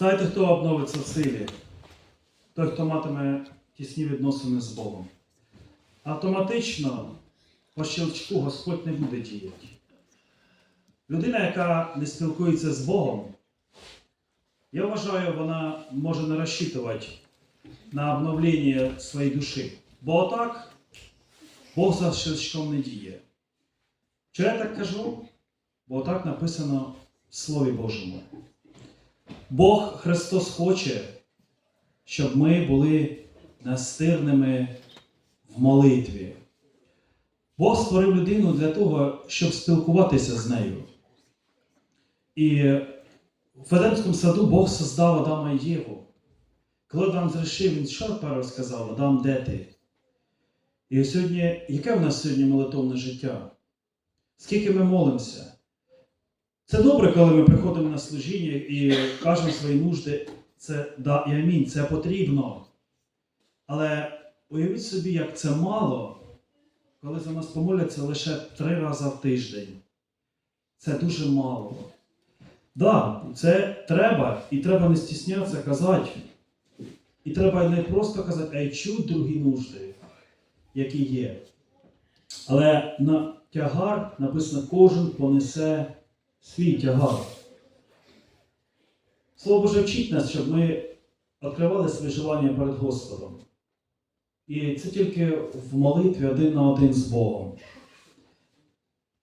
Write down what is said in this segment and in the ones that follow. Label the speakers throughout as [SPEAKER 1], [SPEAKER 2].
[SPEAKER 1] Знаєте, хто обновиться в силі? Той, хто матиме тісні відносини з Богом. Автоматично по щелчку Господь не буде діяти. Людина, яка не спілкується з Богом, я вважаю, вона може не розчитувати на обновлення своєї душі. Бо отак Бог за щелчком не діє. Чого я так кажу? Бо так написано в Слові Божому. Бог Христос хоче, щоб ми були настирними в молитві. Бог створив людину для того, щоб спілкуватися з нею. І в Едемському саду Бог создав Адама і Єву. Коли Адам зрішив, він що перше сказав, Адам, де ти? І сьогодні, яке в нас сьогодні молитовне життя? Скільки ми молимося? Це добре, коли ми приходимо на служіння і кажемо свої нужди. Це да і амінь, це потрібно. Але уявіть собі, як це мало, коли за нас помоляться лише три рази в тиждень. Це дуже мало. Да, це треба, і треба не стіснятися казати. І треба не просто казати, а й чути другі нужди, які є. Але на тягар написано, кожен понесе свій тягар. Слово Боже вчить нас, щоб ми відкривали своє желання перед Господом. І це тільки в молитві один на один з Богом.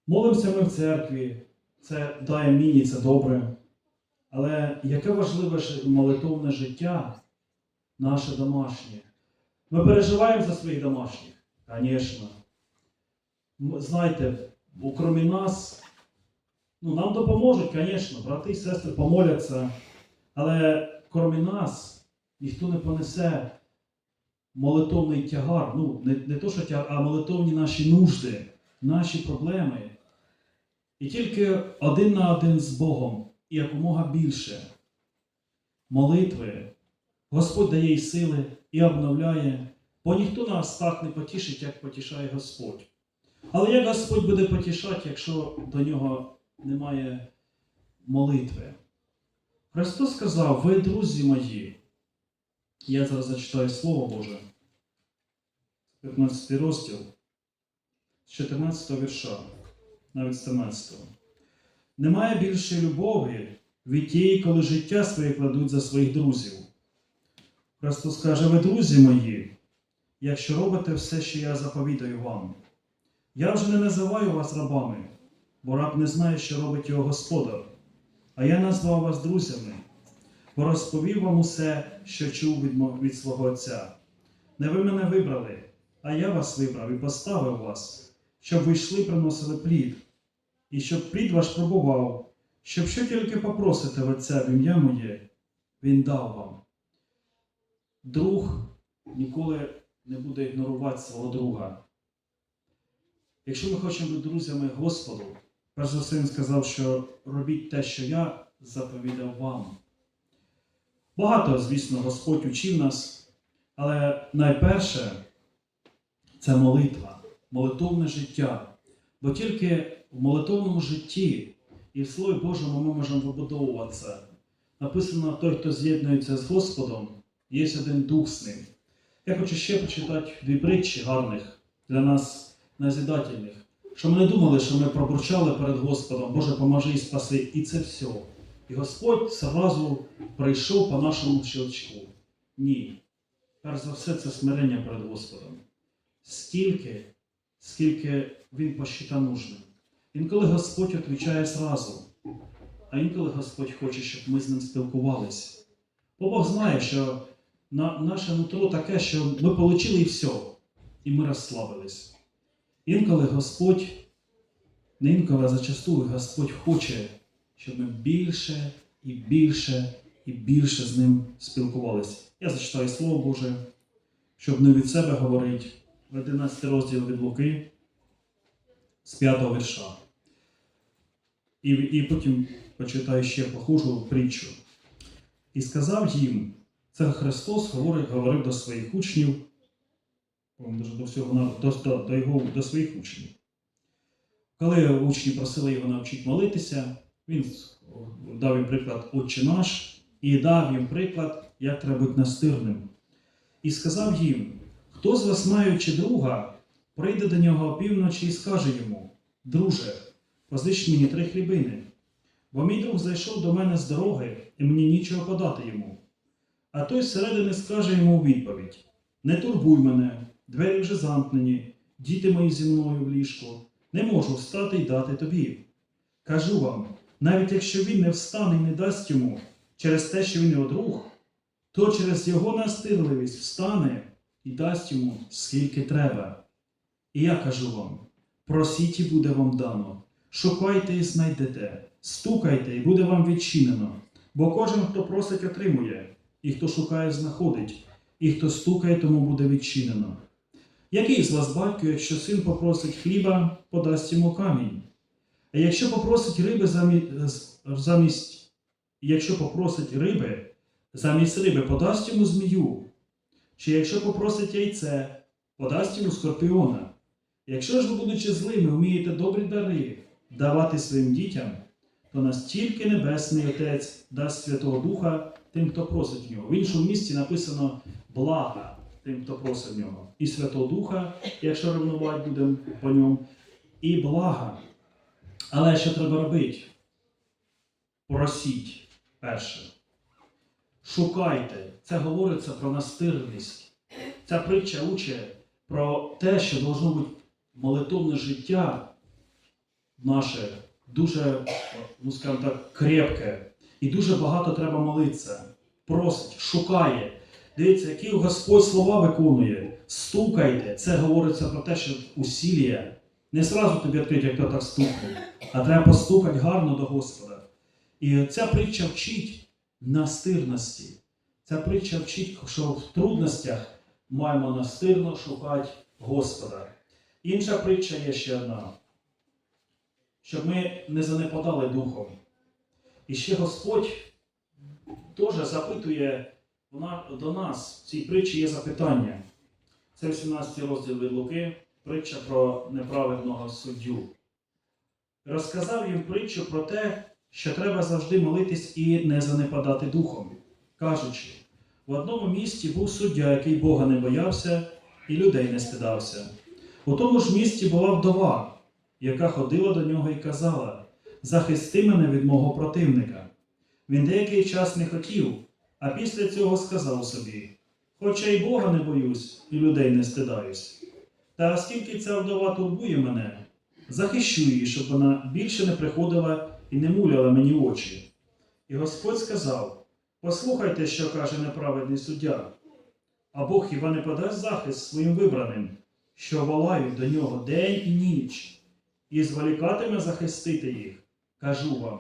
[SPEAKER 1] Молимося ми в церкві, це дає міні, це добре. Але яке важливе молитовне життя наше домашнє? Ми переживаємо за своїх домашніх? Звісно. Знаєте, окрім нас, ну, нам допоможуть, звісно, брати і сестри помоляться. Але крім нас, ніхто не понесе молитовний тягар. Ну, не, не то, що тягар, а молитовні наші нужди, наші проблеми. І тільки один на один з Богом і якомога більше молитви Господь дає їй сили і обновляє, бо ніхто нас так не потішить, як потішає Господь. Але як Господь буде потішати, якщо до нього немає молитви? Христос сказав, ви, друзі мої, я зараз зачитаю Слово Боже, 15 розділ, з 14 вірша, навіть з 13. Немає більшої любові від тієї, коли життя своє кладуть за своїх друзів. Христос каже, ви, друзі мої, якщо робите все, що я заповідаю вам. Я вже не називаю вас рабами, бо раб не знає, що робить його господар. А я назвав вас друзями, бо розповів вам усе, що чув від, від свого Отця. Не ви мене вибрали, а я вас вибрав і поставив вас, щоб ви йшли, приносили плід, і щоб плід ваш пробував, щоб що тільки попросите в Отця в ім'я моє, Він дав вам. Друг ніколи не буде ігнорувати свого друга. Якщо ми хочемо бути друзями Господу, перш за все сказав, що робіть те, що я заповідав вам. Багато, звісно, Господь учив нас, але найперше це молитва, молитовне життя. Бо тільки в молитовному житті і в Слові Божому ми можемо вибудовуватися. Написано, той, хто з'єднується з Господом, є один дух з ним. Я хочу ще почитати дві притчі гарних для нас назидательних. Що ми не думали, що ми пробурчали перед Господом, Боже, поможи і спаси, і це все. І Господь зразу прийшов по нашому щелчку. Ні. Перш за все, це смирення перед Господом. Стільки, скільки Він посчитав нужним. Інколи Господь відповідає зразу, а інколи Господь хоче, щоб ми з ним спілкувалися. Бо Бог знає, що на, наше нутро таке, що ми отримали і все, і ми розслабились. Інколи Господь, не інколи, а зачастую Господь хоче, щоб ми більше і більше і більше з ним спілкувалися. Я зачитаю Слово Боже, щоб не від себе говорити, 11 розділ від Луки з 5 вірша. І, і потім почитаю ще похожу притчу. І сказав їм, це Христос говорить, говорив до своїх учнів, до всього до, до, до, його, до своїх учнів. Коли учні просили його навчити молитися, він дав їм приклад Отче наш, і дав їм приклад, як треба бути настирним. І сказав їм: Хто з вас, маючи друга, прийде до нього опівночі і скаже йому: Друже, позич мені три хлібини, бо мій друг зайшов до мене з дороги, і мені нічого подати йому. А той зсередини скаже йому у відповідь: Не турбуй мене, двері вже замкнені, діти мої зі мною в ліжку, не можу встати й дати тобі. Кажу вам, навіть якщо він не встане і не дасть йому через те, що він його друг, то через його настирливість встане і дасть йому скільки треба. І я кажу вам: просіть і буде вам дано, шукайте і знайдете, стукайте, і буде вам відчинено. Бо кожен, хто просить, отримує, і хто шукає, знаходить, і хто стукає, тому буде відчинено. Який з вас батько, якщо син попросить хліба, подасть йому камінь? А якщо попросить риби замість, якщо попросить риби, замість риби подасть йому змію, чи якщо попросить яйце, подасть йому скорпіона. Якщо ж ви, будучи злими, вмієте добрі дари давати своїм дітям, то настільки Небесний Отець дасть Святого Духа тим, хто просить нього. В іншому місці написано блага тим, хто просить нього. І Святого Духа, якщо ревнувати будемо по ньому, і блага. Але що треба робити? Просіть перше. Шукайте. Це говориться про настирність. Ця притча учить про те, що должно бути молитовне життя наше дуже, ну скажімо так, крепке. І дуже багато треба молитися. Просить, шукає. Дивіться, які Господь слова виконує. Стукайте. Це говориться про те, що усілля. Не сразу тобі відкрить, як так стукнув, а треба постукати гарно до Господа. І ця притча вчить настирності. Ця притча вчить, що в трудностях маємо настирно шукати Господа. Інша притча є ще одна, щоб ми не занепадали духом. І ще Господь теж запитує до нас, в цій притчі є запитання. Це 18 розділ від Луки, притча про неправедного суддю. Розказав їм притчу про те, що треба завжди молитись і не занепадати духом, кажучи, в одному місті був суддя, який Бога не боявся і людей не стидався. У тому ж місті була вдова, яка ходила до нього і казала: Захисти мене від мого противника. Він деякий час не хотів, а після цього сказав собі: Хоча й Бога не боюсь, і людей не стидаюсь. Та оскільки ця вдова турбує мене, захищу її, щоб вона більше не приходила і не муляла мені очі. І Господь сказав: Послухайте, що каже неправедний суддя. А Бог хіба не подасть захист своїм вибраним, що волають до нього день і ніч, і зволікатиме захистити їх. Кажу вам,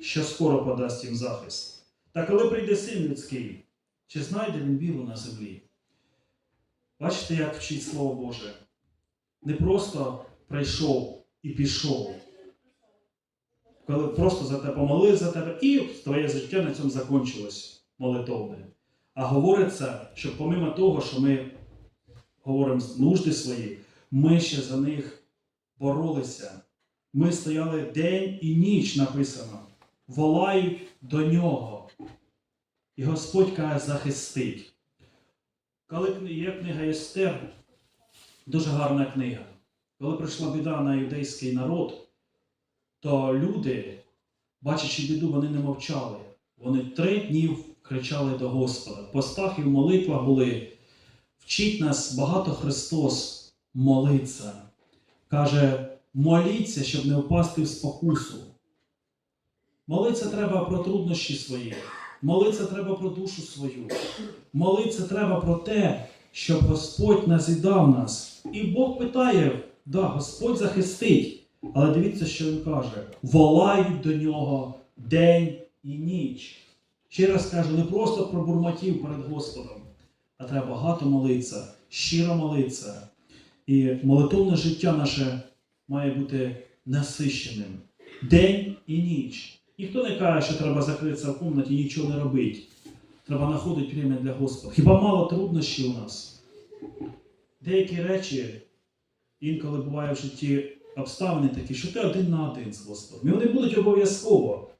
[SPEAKER 1] що скоро подасть їм захист. Та коли прийде син людський, чи знайде він віру на землі? Бачите, як вчить Слово Боже. Не просто прийшов і пішов, коли просто за тебе помолив за тебе, і твоє життя на цьому закінчилось молитовне. А говориться, що помимо того, що ми говоримо нужди свої, ми ще за них боролися. Ми стояли день і ніч написано, волають до нього. І Господь каже, захистить. Коли є книга Естер, дуже гарна книга. Коли прийшла біда на юдейський народ, то люди, бачачи біду, вони не мовчали. Вони три дні кричали до Господа. Постах і в молитвах були. Вчить нас багато Христос молиться. Каже, моліться, щоб не впасти в спокусу. Молиться треба про труднощі свої. Молиться треба про душу свою. Молиться треба про те, щоб Господь назідав нас. І Бог питає, да, Господь захистить. Але дивіться, що він каже: волають до нього день і ніч. Ще раз кажу, не просто про бурмотів перед Господом, а треба багато молитися, щиро молитися. І молитовне життя наше має бути насищеним день і ніч. Ніхто не каже, що треба закритися в кімнаті і нічого не робити. Треба знаходити время для Господа. Хіба мало труднощів у нас? Деякі речі інколи буває в житті обставини такі, що ти один на один з Господом. І вони будуть обов'язково,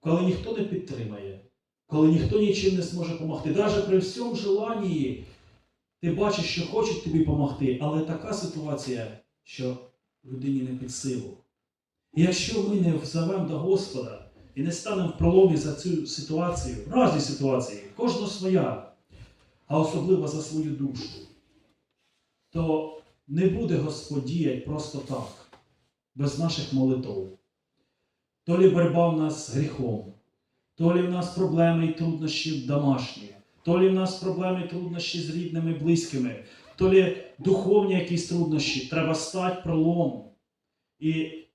[SPEAKER 1] коли ніхто не підтримає, коли ніхто нічим не зможе допомогти. Навіть при всьому желанні ти бачиш, що хочуть тобі допомогти, але така ситуація, що людині не під силу. І якщо ми не взовемо до Господа і не станемо в проломі за цю ситуацію, разні ситуації, кожна своя, а особливо за свою душу, то не буде Господь діяти просто так, без наших молитв. То лі боротьба в нас з гріхом, то лі в нас проблеми і труднощі домашні, то лі в нас проблеми і труднощі з рідними, близькими, то лі духовні якісь труднощі, треба стати пролом. І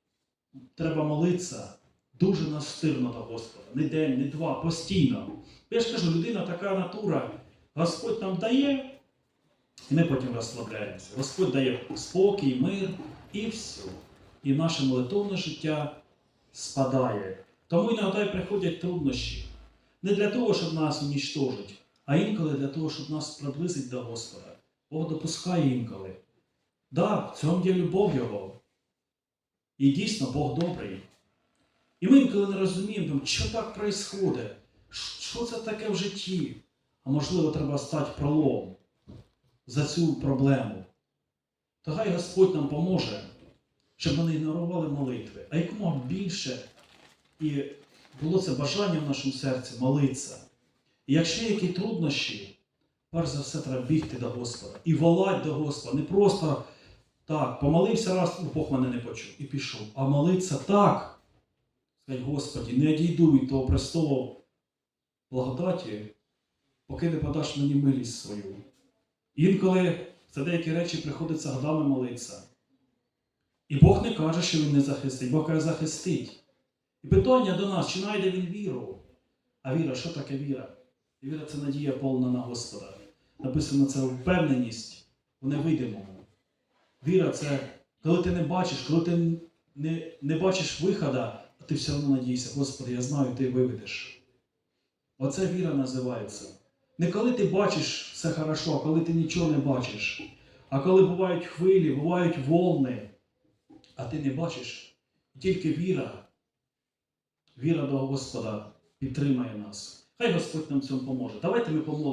[SPEAKER 1] треба молитися дуже настирно до Господа. Не день, не два, постійно. Я ж кажу, людина така натура. Господь нам дає, і ми потім розслабляємося. Господь дає спокій, мир і все. І наше молитовне життя спадає. Тому іноді приходять труднощі. Не для того, щоб нас унічтожити, а інколи для того, щоб нас приблизити до Господа. Бог допускає інколи. Да, в цьому є любов Його. І дійсно Бог добрий. І ми інколи не розуміємо, що так відбувається, що це таке в житті. А можливо, треба стати пролом за цю проблему. То хай Господь нам поможе, щоб ми не ігнорували молитви, а якомога більше і було це бажання в нашому серці молитися. І якщо є які труднощі, перш за все треба бігти до Господа і волати до Господа. Не просто так, помолився раз, ну, Бог мене не почув і пішов. А молитися так. Сказати, Господі, не одійду від того престолу благодаті, поки не подаш мені милість свою. Інколи за деякі речі приходиться годами молитися. І Бог не каже, що Він не захистить, Бог каже захистить. І питання до нас, чи знайде він віру? А віра, що таке віра? Віра це надія повна на Господа. Написано це впевненість у невидимому. Віра це коли ти не бачиш, коли ти не, не бачиш виходу, а ти все одно надійся, Господи, я знаю, ти виведеш. Оце віра називається. Не коли ти бачиш все хорошо, а коли ти нічого не бачиш. А коли бувають хвилі, бувають волни, а ти не бачиш, тільки віра, віра до Господа підтримає нас. Хай Господь нам цьому поможе. Давайте ми помолимо.